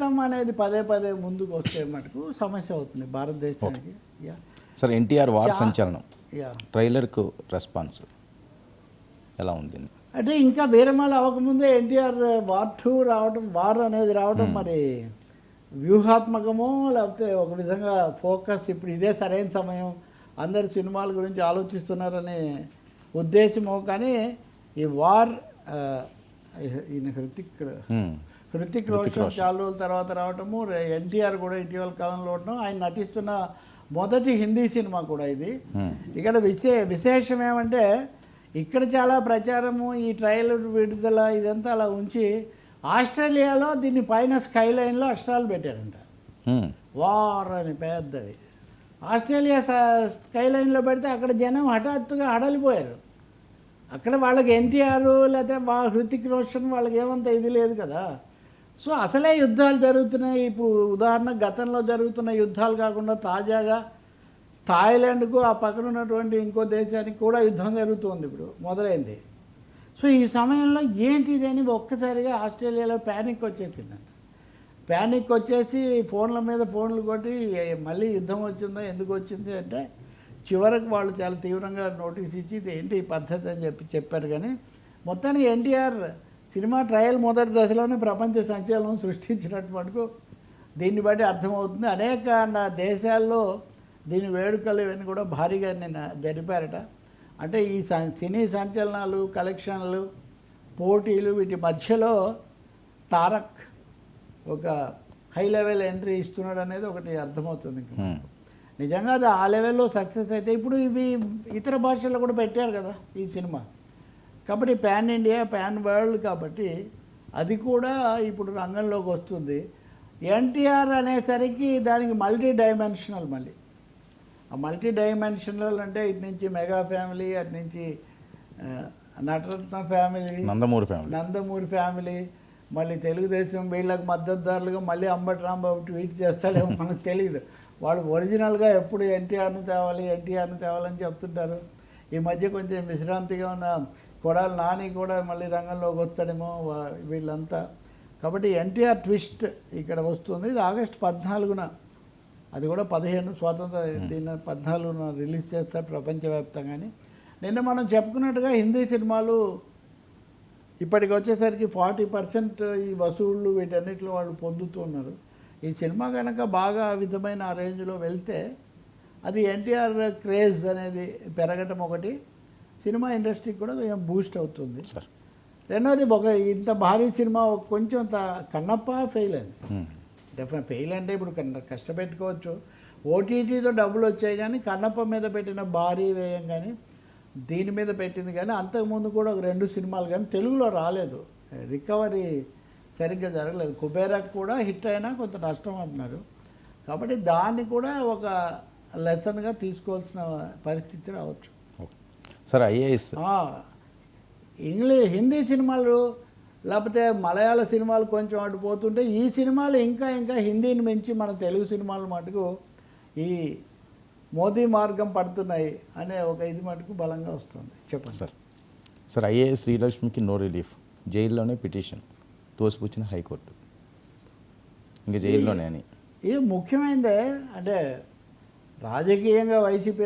మతం అనేది పదే పదే ముందుకు వస్తే మటుకు సమస్య అవుతుంది భారతదేశానికి. యా. సార్ ఎన్టీఆర్ వార్ సంచలనం. యా. ట్రైలర్కు రెస్పాన్స్ ఎలా ఉంది? అంటే ఇంకా వీరమాల అవ్వకముందే ఎన్టీఆర్ వార్ టూ రావడం వార్ అనేది రావడం మరి వ్యూహాత్మకమో లేకపోతే ఒక విధంగా ఫోకస్ ఇప్పుడు ఇదే సరైన సమయం అందరు సినిమాల గురించి ఆలోచిస్తున్నారనే ఉద్దేశమో కానీ ఈ వార్ ఈయన హృతిక్. హృతిక్ రోషన్ చాలా రోజుల తర్వాత రావటము. ఎన్టీఆర్ కూడా ఇటీవల కాలంలో ఉండటం. ఆయన నటిస్తున్న మొదటి హిందీ సినిమా కూడా ఇది. ఇక్కడ విశే విశేషం ఏమంటే ఇక్కడ చాలా ప్రచారము ఈ ట్రయల్ విడుదల ఇదంతా అలా ఉంచి ఆస్ట్రేలియాలో దీన్ని పైన స్కై లైన్లో అక్షరాలు పెట్టారంట. వార్ అని పెద్దవి. ఆస్ట్రేలియా స్కై లైన్లో పెడితే అక్కడ జనం హఠాత్తుగా హడలిపోయారు. అక్కడ వాళ్ళకి ఎన్టీఆర్ లేకపోతే హృతిక్ రోషన్ వాళ్ళకి ఏమంత ఇది లేదు కదా. సో అసలే యుద్ధాలు జరుగుతున్నాయి. ఇప్పుడు ఉదాహరణ గతంలో జరుగుతున్న యుద్ధాలు కాకుండా తాజాగా థాయిలాండ్కు ఆ పక్కన ఉన్నటువంటి ఇంకో దేశానికి కూడా యుద్ధం జరుగుతుంది ఇప్పుడు మొదలైంది. సో ఈ సమయంలో ఏంటిది అని ఒక్కసారిగా ఆస్ట్రేలియాలో ప్యానిక్ వచ్చేసిందండి ప్యానిక్ వచ్చేసి ఫోన్ల మీద ఫోన్లు కొట్టి మళ్ళీ యుద్ధం వచ్చిందా ఎందుకు వచ్చింది అంటే చివరకు వాళ్ళు చాలా తీవ్రంగా నోటీస్ ఇచ్చి ఇది ఏంటి ఈ పద్ధతి అని చెప్పి చెప్పారు కానీ మొత్తానికి ఎన్టీఆర్ సినిమా ట్రయల్ మొదటి దశలోనే ప్రపంచ సంచలనం సృష్టించినట్టు మటుకు దీన్ని బట్టి అర్థమవుతుంది. అనేక నా దేశాల్లో దీని వేడుకలు ఇవన్నీ కూడా భారీగా నిన్న జరిపారట. అంటే ఈ సినీ సంచలనాలు కలెక్షన్లు పోటీలు వీటి మధ్యలో తారక్ ఒక హై లెవెల్ ఎంట్రీ ఇస్తున్నాడు అనేది ఒకటి అర్థమవుతుంది. నిజంగా అది ఆ లెవెల్లో సక్సెస్ అయితే ఇప్పుడు ఇవి ఇతర భాషల్లో కూడా పెట్టారు కదా ఈ సినిమా. కాబట్టి పాన్ ఇండియా పాన్ వరల్డ్ కాబట్టి అది కూడా ఇప్పుడు రంగంలోకి వస్తుంది. ఎన్టీఆర్ అనేసరికి దానికి మల్టీ డైమెన్షనల్ మళ్ళీ. ఆ మల్టీ డైమెన్షనల్ అంటే ఇటు నుంచి మెగా ఫ్యామిలీ అటు నుంచి Nataratna family Nandamuri family. Nandamuri family మళ్ళీ తెలుగుదేశం వీళ్ళకి మద్దతుదారులుగా మళ్ళీ అంబటి రాంబాబు ట్వీట్ చేస్తాడేమో మనకు తెలియదు వాళ్ళు ఒరిజినల్గా ఎప్పుడు ఎన్టీఆర్ని తేవాలి ఎన్టీఆర్ని తేవాలని చెప్తుంటారు. ఈ మధ్య కొంచెం విశ్రాంతిగా ఉన్న కొడాలి నాని కూడా మళ్ళీ రంగంలోకి వస్తాడేమో వీళ్ళంతా. కాబట్టి ఎన్టీఆర్ ట్విస్ట్ ఇక్కడ వస్తుంది. ఇది ఆగస్టు పద్నాలుగున. అది కూడా పదిహేను స్వాతంత్ర దీని పద్నాలుగున రిలీజ్ చేస్తారు ప్రపంచవ్యాప్తంగాని. నిన్న మనం చెప్పుకున్నట్టుగా హిందీ సినిమాలు ఇప్పటికి వచ్చేసరికి ఫార్టీ పర్సెంట్ ఈ వసూళ్ళు వీటన్నిటిలో వాళ్ళు పొందుతున్నారు ఈ సినిమా కనుక బాగా ఆ విధమైన రేంజ్లో వెళ్తే అది ఎన్టీఆర్ క్రేజ్ అనేది పెరగటం ఒకటి. సినిమా ఇండస్ట్రీకి కూడా కొంచెం బూస్ట్ అవుతుంది. సార్. రెండోది ఒక ఇంత భారీ సినిమా కొంచెం కన్నప్ప ఫెయిల్ అయింది. డెఫినెట్ ఫెయిల్ అంటే ఇప్పుడు కన్న- కష్టపెట్టుకోవచ్చు. ఓటీటీతో డబ్బులు వచ్చాయి కానీ కన్నప్ప మీద పెట్టిన భారీ వ్యయం కానీ దీని మీద పెట్టింది కానీ అంతకుముందు కూడా ఒక రెండు సినిమాలు కానీ తెలుగులో రాలేదు. రికవరీ సరిగ్గా జరగలేదు. కుబేరాకు కూడా హిట్ అయినా కొంత నష్టం అంటున్నారు. కాబట్టి దాన్ని కూడా ఒక లెసన్గా తీసుకోవాల్సిన పరిస్థితి రావచ్చు. Sir IAS. ఇంగ్లీష్ హిందీ సినిమాలు లేకపోతే మలయాళ సినిమాలు కొంచెం అటు పోతుంటే ఈ సినిమాలు ఇంకా ఇంకా హిందీని మించి మన తెలుగు సినిమాలు మటుకు ఈ మోదీ మార్గం పడుతున్నాయి అనే ఒక ఇది మటుకు బలంగా వస్తుంది. చెప్పండి. సార్ సార్ ఐఏఎస్ శ్రీలక్ష్మికి నో రిలీఫ్. జైల్లోనే పిటిషన్. తోసిపుచ్చిన హైకోర్టు. ఇంకా జైల్లోనే అని. ఇది ముఖ్యమైనదే అంటే రాజకీయంగా వైసీపీ